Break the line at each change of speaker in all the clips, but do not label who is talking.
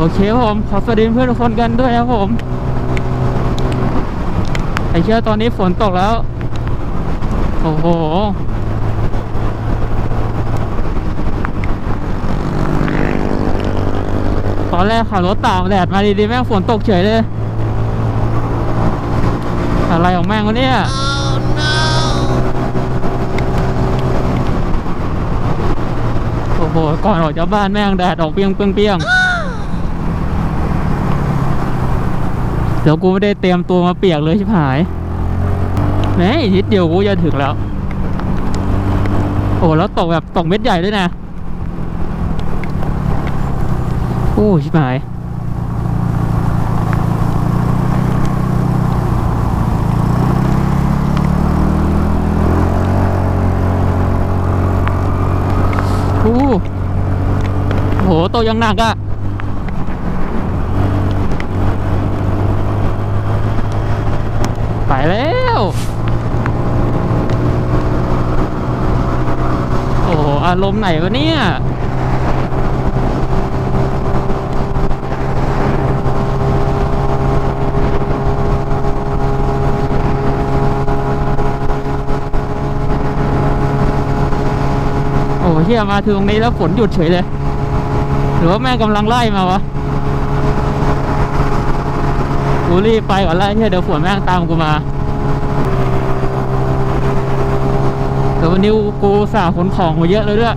โอเคครับผมขอสวัสดีเพื่อนทุกคนกันด้วยครับผมไอ้เชื่อตอนนี้ฝนตกแล้ว โอ้โหตอนแรกขับรถตากแดดมาดีๆแม่งฝนตกเฉยเลย อะไรของแม่งวะเนี่ยโอ้โห ก่อนออกจากบ้านแม่งแดดออกเปียงเปรี้ยงเปรี้ยงเดี๋ยวกูไม่ได้เตรียมตัวมาเปียกเลยชิบหายแมอีกนิดเดียวกูจะถึงแล้ว โอ้แล้วตกแบบตกเม็ดใหญ่ด้วยนะ โอ้ชิบหายโอ้โหโตยังหนักอะ ไปแล้ว โอ้โหอารมณ์ไหนวะเนี่ยโอ้เฮียมาถึงตรงนี้แล้วฝนหยุดเฉยเลย หรือว่าแม่กำลังไล่มาวะ กูรีบไปก่อนแล้วเฮียเดี๋ยวฝนแม่งตามกูมาแต่วันนี้กูสาขนของมาเยอะเลยด้วย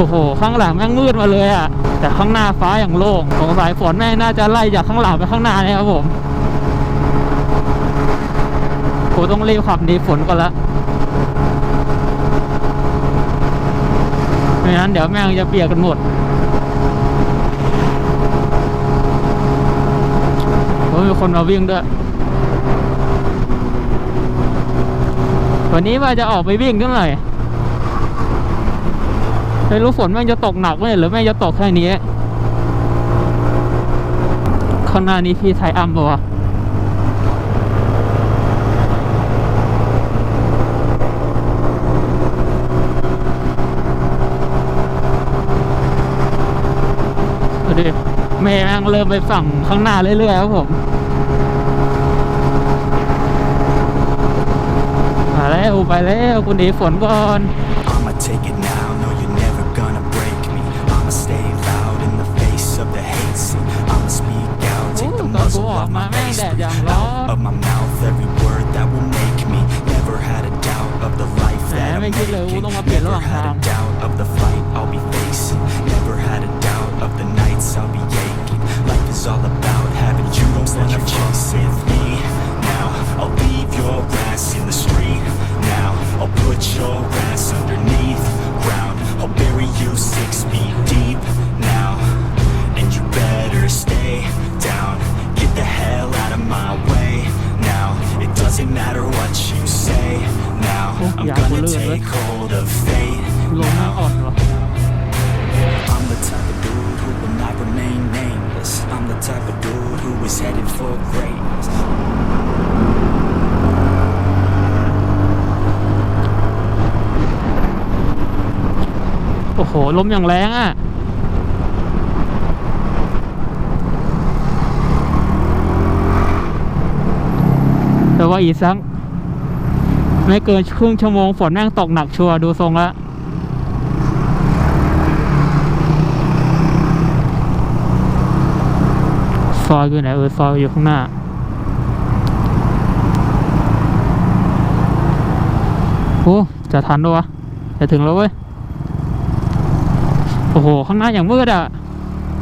อ้โห ข้างหลังแม่งมืดมาเลยอะแต่ข้างหน้าฟ้าอย่างโล่งสงสัยฝนแม่งน่าจะไล่จากข้างหลังไปข้างหน้าเนี่ยครับผมกูต้องรีบขับหนีฝนก่อนละไม่งั้นเดี๋ยวแม่งจะเปียกกันหมดโอ้ยมีคนมาวิ่งด้วยวันนี้ว่าจะออกไปวิ่งกันหน่อย ไม่รู้ฝนแม่งจะตกหนักไหมหรือแม่งจะตกแค่นี้ข้างหน้านี้พี่ไทยอัมปะวะดูดิเมย์แม่งเริ่มไปฝั่งข้างหน้าเรื่อยๆครับผมมาแล้วไปแล้วคุณหนีฝนก่อน
take the
Ooh,
of my
mà mang
face
đẹp
breathe out of my mouth Every word that will make me Never had a doubt of the life that I'm making.
của nó bị
Never had a doubt of the fight I'll be facing. Never had a doubt of the nights I'll be aching. Life is all about having dreams that you're chasing me I'm
dạ,
gonna
của lừa đấy.
take hold of fate
ลมแม่งอ่อนวะ
I'm the type of dude who will not remain nameless. I'm the type of dude who is headed for greatness.
โอ้โห ลมอย่างแรงอะแต่ว่าอีกสัก ไม่เกินครึ่งชั่วโมงฝนแม่งตกหนักชัวร์ดูทรงแล้วซอยอยู่ไหนเออซอยอยู่ข้างหน้าโอ้จะทันด้วยวะจะถึงแล้วเว้ย โอ้โห ข้างหน้าอย่างมืดอะ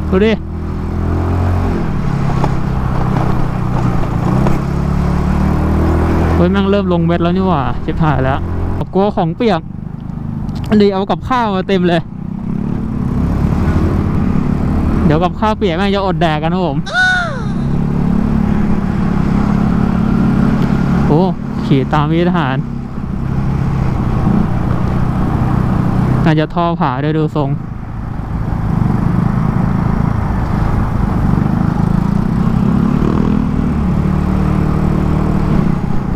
ดูดิ เฮ้ยแม่งเริ่มลงเม็ดแล้วนี่หว่าชิบหายแล้วกลัวของเปียกอันนี้เอากับข้าวมาเต็มเลย เดี๋ยวกับข้าวเปียกแม่งจะอดแดกกันนะผมโอ้ขี่ตามวิทหารน่าจะท่อผ่าด้วยดูทรง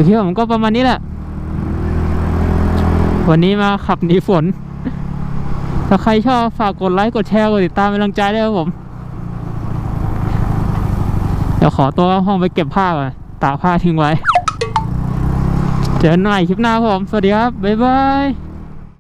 โอเคผมก็ประมาณนี้แหละ วันนี้มาขับหนีฝน ถ้าใครชอบฝากกดไลค์กดแชร์กดติดตามเป็นกำลังใจด้วยครับผม เดี๋ยวขอตัวเข้าห้องไปเก็บผ้าก่อนตากผ้าทิ้งไว้ เจอกันใหม่คลิปหน้าครับผม สวัสดีครับ บ๊ายบาย